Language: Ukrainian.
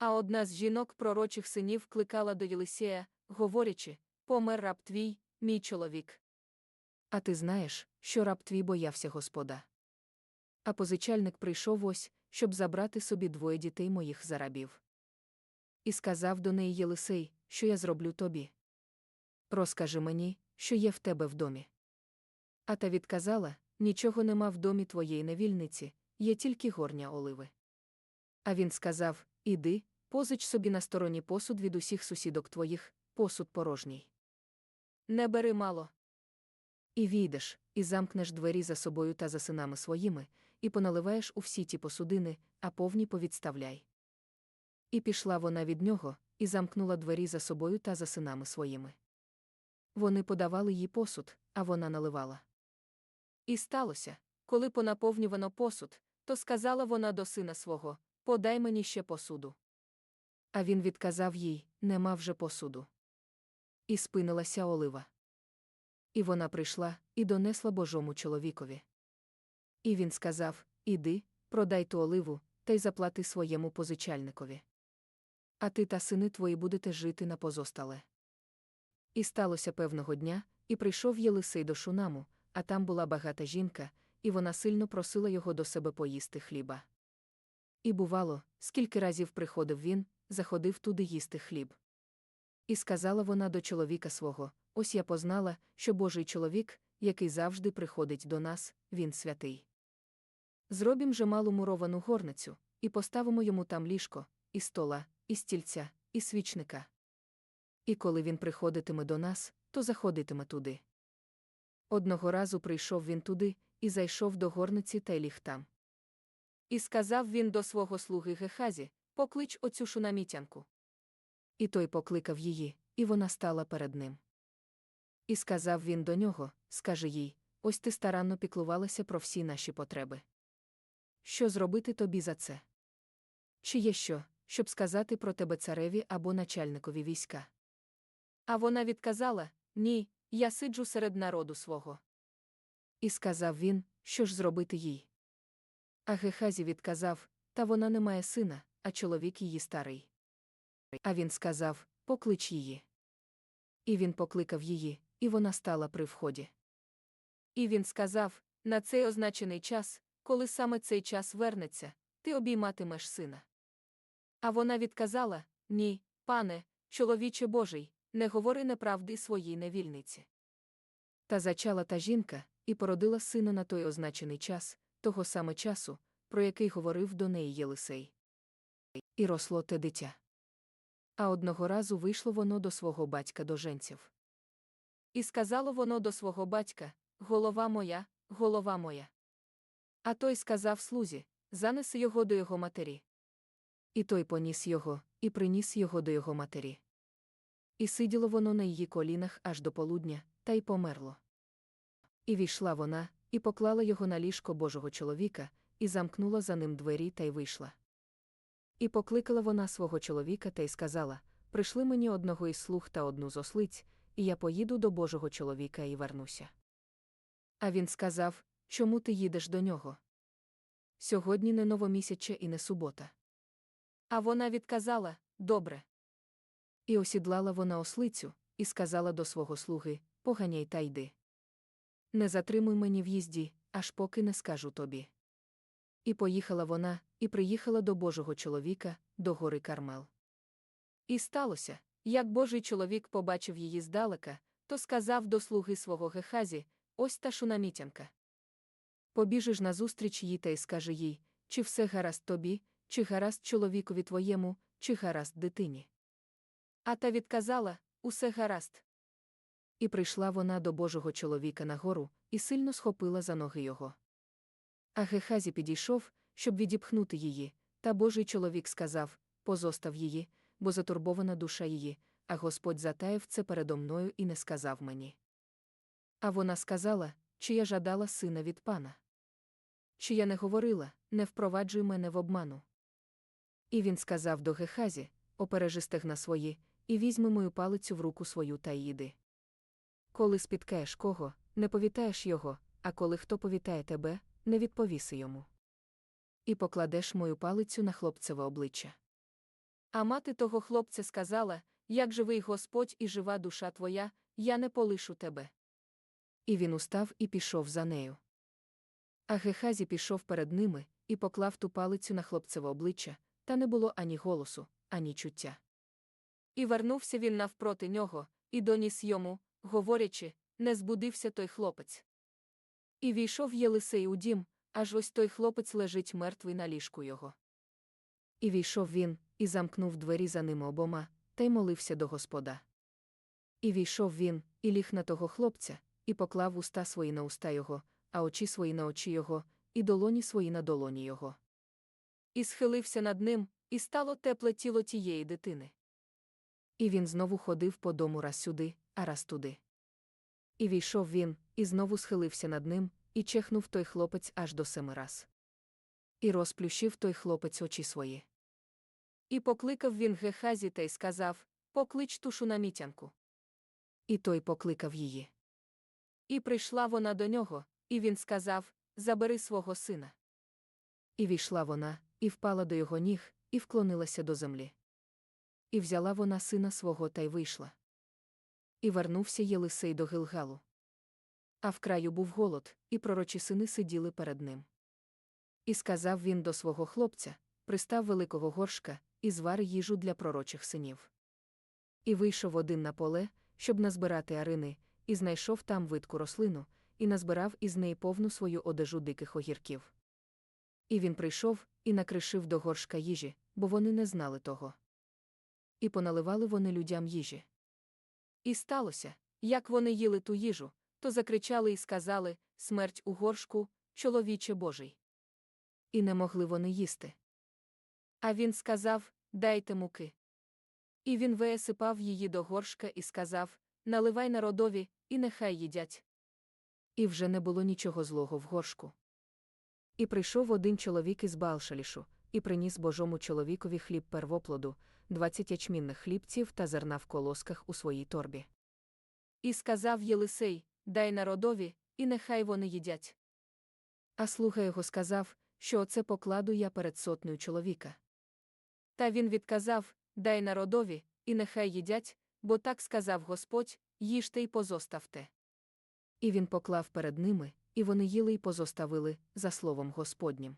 А одна з жінок пророчих синів кликала до Єлисея, говорячи: Помер раб твій, мій чоловік. А ти знаєш, що раб твій боявся Господа. А позичальник прийшов ось, щоб забрати собі двоє дітей моїх за рабів. І сказав до неї Єлисей, що я зроблю тобі. Розкажи мені, що є в тебе в домі. А та відказала: нічого нема в домі твоєї невільниці, є тільки горня оливи. А він сказав: Іди, позич собі на стороні посуд від усіх сусідок твоїх, посуд порожній. Не бери мало. І війдеш, і замкнеш двері за собою та за синами своїми, і поналиваєш у всі ті посудини, а повні повідставляй. І пішла вона від нього, і замкнула двері за собою та за синами своїми. Вони подавали їй посуд, а вона наливала. І сталося, коли понаповнювано посуд, то сказала вона до сина свого: Подай мені ще посуду. А він відказав їй: Нема вже посуду. І спинилася олива. І вона прийшла і донесла божому чоловікові. І він сказав: Іди, продай ту оливу, та й заплати своєму позичальникові. А ти та сини твої будете жити на позостале. І сталося певного дня, і прийшов Єлисей до Шунаму, а там була багата жінка, і вона сильно просила його до себе поїсти хліба. І бувало, скільки разів приходив він, заходив туди їсти хліб. І сказала вона до чоловіка свого: Ось я познала, що Божий чоловік, який завжди приходить до нас, він святий. Зробім же малу муровану горницю, і поставимо йому там ліжко, і стола, і стільця, і свічника. І коли він приходитиме до нас, то заходитиме туди. Одного разу прийшов він туди і зайшов до горниці та й ліг там. І сказав він до свого слуги Гехазі: Поклич оцю шунамітянку. І той покликав її, і вона стала перед ним. І сказав він до нього: Скажи їй, ось ти старанно піклувалася про всі наші потреби. Що зробити тобі за це? Чи є що, щоб сказати про тебе цареві або начальникові війська? А вона відказала: Ні, я сиджу серед народу свого. І сказав він, що ж зробити їй. А Гехазі відказав: Та вона не має сина, а чоловік її старий. А він сказав: Поклич її. І він покликав її, і вона стала при вході. І він сказав: На цей означений час, коли саме цей час вернеться, ти обійматимеш сина. А вона відказала: Ні, пане, чоловіче Божий, не говори неправди своїй невільниці. Та зачала та жінка, і породила сина на той означений час, того саме часу, про який говорив до неї Єлисей. І росло те дитя. А одного разу вийшло воно до свого батька до женців. І сказало воно до свого батька: Голова моя, голова моя. А той сказав слузі: Занеси його до його матері. І той поніс його, і приніс його до його матері. І сиділо воно на її колінах аж до полудня, та й померло. І війшла вона, і поклала його на ліжко Божого чоловіка, і замкнула за ним двері та й вийшла. І покликала вона свого чоловіка та й сказала: Прийшли мені одного із слуг та одну з ослиць, і я поїду до Божого чоловіка і вернуся. А він сказав: Чому ти їдеш до нього? Сьогодні не новомісяче і не субота. А вона відказала: Добре. І осідлала вона ослицю, і сказала до свого слуги: Поганяй та йди. Не затримуй мені в їзді, аж поки не скажу тобі. І поїхала вона, і приїхала до Божого чоловіка, до гори Кармел. І сталося, як Божий чоловік побачив її здалека, то сказав до слуги свого Гехазі: Ось та шунамітянка. Побіжиш назустріч їй та й скажи їй, чи все гаразд тобі, чи гаразд чоловікові твоєму, чи гаразд дитині. А та відказала: Усе гаразд. І прийшла вона до Божого чоловіка на гору, і сильно схопила за ноги його. А Гехазі підійшов, щоб відіпхнути її, та Божий чоловік сказав: Позостав її, бо затурбована душа її, а Господь затаїв це передо мною і не сказав мені. А вона сказала, чи я жадала сина від пана. Чи я не говорила, не впроваджуй мене в обману. І він сказав до Гехазі: Опережи стегна свої, і візьми мою палицю в руку свою та їди. Коли спіткаєш кого, не повітаєш його, а коли хто повітає тебе, не відповіси йому. І покладеш мою палицю на хлопцеве обличчя. А мати того хлопця сказала: Як живий Господь і жива душа твоя, я не полишу тебе. І він устав і пішов за нею. А Гехазі пішов перед ними і поклав ту палицю на хлопцеве обличчя, та не було ані голосу, ані чуття. І вернувся він навпроти нього, і доніс йому, говорячи, не збудився той хлопець. І війшов Єлисей у дім, аж ось той хлопець лежить мертвий на ліжку його. І війшов він, і замкнув двері за ними обома, та й молився до Господа. І війшов він, і ліг на того хлопця, і поклав уста свої на уста його, а очі свої на очі його, і долоні свої на долоні його. І схилився над ним, і стало тепле тіло тієї дитини. І він знову ходив по дому раз сюди, а раз туди. І війшов він, і знову схилився над ним, і чехнув той хлопець аж до семи раз. І розплющив той хлопець очі свої. І покликав він Гехазі та й сказав: Поклич ту шунамітянку. І той покликав її. І прийшла вона до нього, і він сказав: Забери свого сина. І війшла вона, і впала до його ніг, і вклонилася до землі. І взяла вона сина свого та й вийшла. І вернувся Єлисей до Гилгалу. А в краю був голод, і пророчі сини сиділи перед ним. І сказав він до свого хлопця пристав великого горшка, і звар їжу для пророчих синів. І вийшов один на поле, щоб назбирати арини, і знайшов там видку рослину, і назбирав із неї повну свою одежу диких огірків. І він прийшов і накришив до горшка їжі, бо вони не знали того. І поналивали вони людям їжі. І сталося, як вони їли ту їжу, то закричали і сказали Смерть у горшку, чоловіче Божий. І не могли вони їсти. А він сказав Дайте муки. І він висипав її до горшка і сказав Наливай народові, і нехай їдять. І вже не було нічого злого в горшку. І прийшов один чоловік із Балшалішу, і приніс божому чоловікові хліб первоплоду, двадцять ячмінних хлібців та зерна в колосках у своїй торбі. І сказав Єлисей Дай народові, і нехай вони їдять. А слуга його сказав, що оце покладу я перед сотнею чоловіка. Та він відказав Дай народові, і нехай їдять, бо так сказав Господь їжте й позоставте. І він поклав перед ними, і вони їли й позоставили, за словом Господнім.